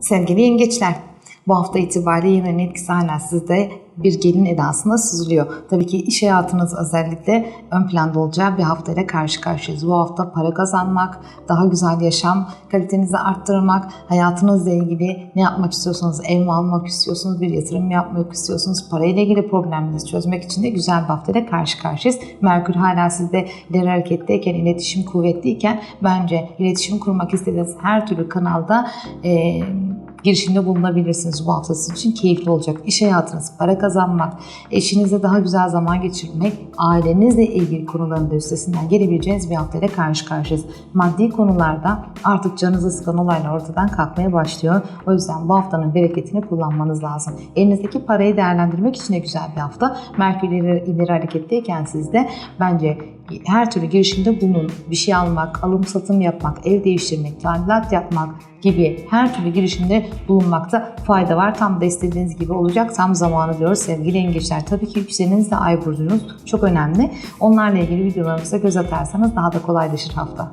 Sevgili yengeçler, bu hafta itibariyle yine etkisi hala sizde bir gelin edasında süzülüyor. Tabii ki iş hayatınız özellikle ön planda olacağı bir haftayla karşı karşıyayız. Bu hafta para kazanmak, daha güzel yaşam kalitenizi arttırmak, hayatınızla ilgili ne yapmak istiyorsanız, ev mi almak istiyorsunuz, bir yatırım yapmak istiyorsunuz, parayla ilgili problemlerinizi çözmek için de güzel bir haftayla karşı karşıyayız. Merkür hala sizde ileri hareketteyken, iletişim kuvvetliyken bence iletişim kurmak istediğiniz her türlü kanalda eee girişimde bulunabilirsiniz bu hafta sizin için keyifli olacak. İş hayatınız, para kazanmak, eşinizle daha güzel zaman geçirmek, ailenizle ilgili konuların da üstesinden gelebileceğiniz bir haftayla karşı karşıyayız. Maddi konularda artık canınızı sıkan olaylar ortadan kalkmaya başlıyor. O yüzden bu haftanın bereketini kullanmanız lazım. Elinizdeki parayı değerlendirmek için de güzel bir hafta. Merkür ileri, ileri hareketteyken siz de bence her türlü girişimde bulunun. Bir şey almak, alım satım yapmak, ev değiştirmek, tadilat yapmak gibi her türlü girişimde bulunmakta fayda var. Tam da istediğiniz gibi olacak. Tam zamanı diyoruz sevgili yengeçler. Tabii ki yükseleniniz de ay burcunuz çok önemli. Onlarla ilgili videolarımıza göz atarsanız daha da kolaylaşır hafta.